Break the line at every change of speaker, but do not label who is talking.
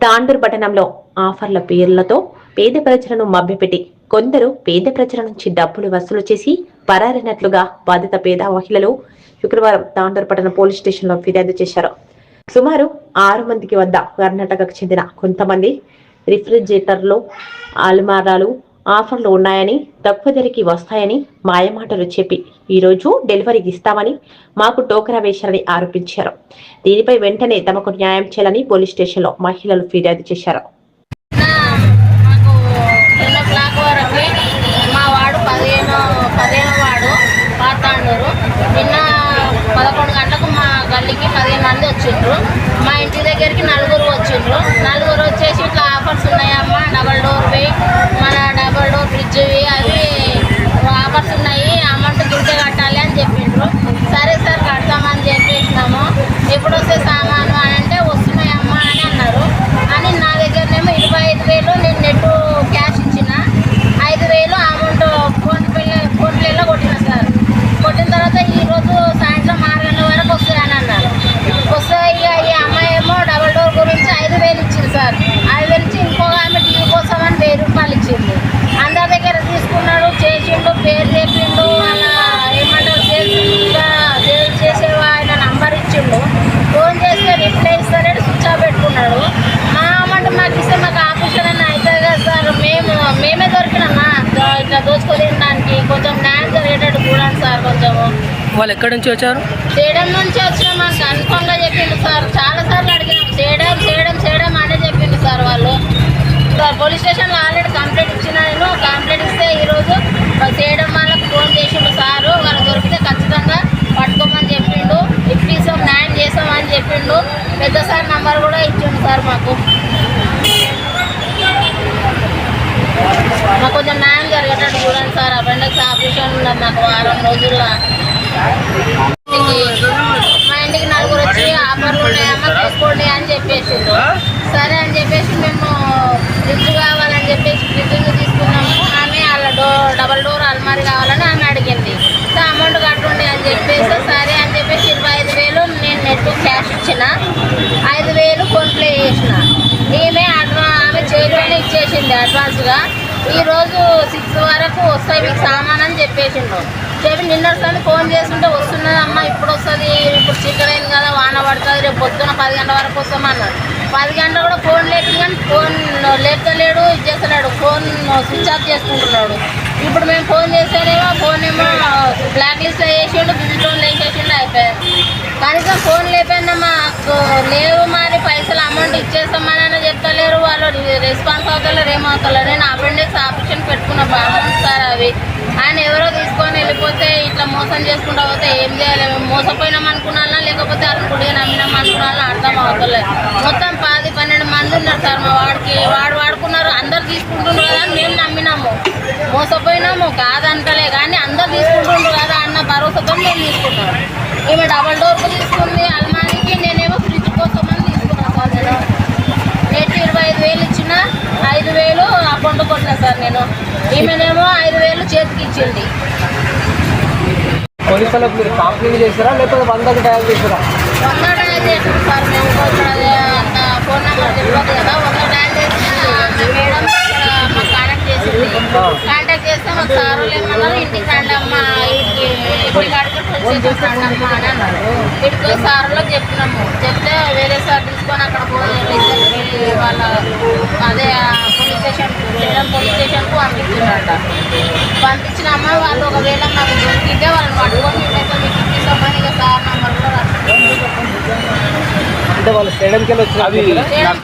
తాండూరు. పట్టణంలో ఆఫర్ల పేర్లతో పేద ప్రజలను మభ్యపెట్టి కొందరు పేద ప్రజల నుంచి డబ్బులు వసూలు చేసి పరారైనట్లుగా బాధిత పేద మహిళలు శుక్రవారం తాండూరు పట్టణ పోలీస్ స్టేషన్లో ఫిర్యాదు చేశారు. సుమారు ఆరు మందికి వద్ద కర్ణాటకకు చెందిన కొంతమంది రిఫ్రిజిరేటర్లు అల్మారాలు ఆఫర్లు ఉన్నాయని తక్కువ ధరకి వస్తాయని మాయమాటలు చెప్పి ఈరోజు డెలివరీకి ఇస్తామని మాకు టోకరా వేశారని ఆరోపించారు. దీనిపై వెంటనే తమకు న్యాయం చేయాలని పోలీస్ స్టేషన్లో మహిళలు ఫిర్యాదు చేశారు.
el proceso
వాళ్ళు ఎక్కడి నుంచి వచ్చారు?
చేయడం నుంచి వచ్చినాం మాకు కన్ఫామ్గా చెప్పిండు సార్. చాలా సార్లు అడిగినాం చేయడం చేయడం చేయడం అనే చెప్పిండు సార్ వాళ్ళు. సార్ పోలీస్ స్టేషన్లో ఆల్రెడీ కంప్లైంట్ ఇచ్చిన నేను కంప్లైంట్ ఇస్తే ఈరోజు చేయడం వాళ్ళకి ఫోన్ చేసిండు సారు. వాళ్ళు దొరికితే ఖచ్చితంగా పట్టుకోమని చెప్పిండు. ఇప్పిస్తాం న్యాయం చేస్తామని చెప్పిండు. పెద్ద సార్ నంబర్ కూడా ఇచ్చిండు సార్ మాకు. మాకు కొంచెం న్యాయం జరిగేటట్టు చూడండి సార్. అపెండిక్స్ ఆపరేషన్ ఉన్నది మాకు వారం రోజుల్లో. మా ఇంటికి నలుగురు వచ్చి ఆఫర్లు ఉన్నాయమ్మా తీసుకోండి అని చెప్పేసిండ్రు సరే అని చెప్పేసి మేము ఫ్రిడ్జ్ కావాలని చెప్పేసి ఫ్రిడ్జ్ తీసుకున్నాము. ఆమె అలా డోర్ డబల్ డోర్ అల్మారి కావాలని ఆమె అడిగింది. సో అమౌంట్ కట్టుండి అని చెప్పేసి సరే అని చెప్పేసి ఇరవై ఐదు వేలు నేను నెట్ క్యాష్ ఇచ్చిన. ఐదు వేలు ఫోన్పే చేసిన. ఈమె అడ్వా ఆమె చేతిలోనే ఇచ్చేసింది అడ్వాన్స్గా. ఈరోజు సిక్స్ వరకు వస్తాయి మీకు సామాన్ అని చెప్పేసిండు. చెప్పి నిన్నటిసారి ఫోన్ చేస్తుంటే వస్తున్నది అమ్మ ఇప్పుడు వస్తుంది ఇప్పుడు చికెన్ అయింది కదా వాన పడుతుంది రేపు పొద్దున పది గంటల వరకు వస్తామన్నాడు పది గంటలు కూడా ఫోన్ లేపి కానీ ఫోన్ లేపుతలేడు ఇది చేస్తున్నాడు ఫోన్ స్విచ్ ఆఫ్ చేసుకుంటున్నాడు. ఇప్పుడు మేము ఫోన్ చేస్తేనేమో ఫోన్ ఏమో బ్లాక్ లిస్ట్ వేసిండు బిజిటోన్ లేకేసిండు అయిపోయారు కనీసం ఫోన్ లేపేందమ్మా లేవు. రెస్పాన్స్ అవుతలేరు ఏమవుతలేరు నేను అపెండిక్స్ ఆపరేషన్ పెట్టుకున్న బాగుంది సార్ అవి. ఆయన ఎవరో తీసుకొని వెళ్ళిపోతే ఇట్లా మోసం చేసుకుంటా పోతే ఏం చేయాలి మోసపోయినాం అనుకున్నా లేకపోతే అతను గుడిగా నమ్మినాం అనుకున్నా అర్థం అవుతలేదు మొత్తం పది పన్నెండు మంది ఉన్నారు సార్ మా వాడికి. వాడు వాడుకున్నారు అందరు తీసుకుంటున్నారు కదా అని మేము నమ్మినాము. మోసపోయినాము కాదంటలే కానీ అందరు తీసుకుంటుండ్రు కదా అన్న భరోసాతో మేము తీసుకున్నాం ఈమె డబల్ డోర్కు తీసుకుంది అల్మారికి నేనేమో ఫ్రిడ్జ్ కోసం అని తీసుకున్నాను సార్ నేను నెట్ ఇరవై ఐదు వేలు ఇచ్చిన ఐదు వేలు అకౌంట్ కొట్టిన సార్ నేను. ఈమెనేమో ఐదు వేలు చేతికి ఇచ్చింది.
పోలీసులకు మీరు కంప్లైంట్ చేస్తారా లేకపోతే వందకు డయల్ చేస్తారా
వంద డయల్ చేసింది సార్. మేము అంత ఫోన్ నెంబర్ తెలియదు కదా వంద డయల్ చేసిన మేడం మాకు కాంటాక్ట్ చేసింది. కాంటాక్ట్ చేస్తే మాకు సార్ వాళ్ళు ఏమన్నారు ఇంటికి రండి అమ్మా ఇంటికి ఇంటికి అడుగుతూ వచ్చేసి రండి అమ్మా అని అన్నారు. ఇటుకు సార్లకు చెప్పినాము. చెప్తే వేరే సార్ తీసుకొని అక్కడ పోయి వాళ్ళ అదే పోలీస్ స్టేషన్ చేయడం పోలీస్ పంపించారట పంపించిన అమ్మ వాళ్ళు ఒకవేళ మాకు దొరికితే వాళ్ళని పట్టుకొని ఇట్లయితే మీకు ఇప్పిస్తామని ఇక సార్ నంబర్ కూడా
అంటే వాళ్ళు స్టేడియంకి వెళ్ళి వచ్చిన
చేయడం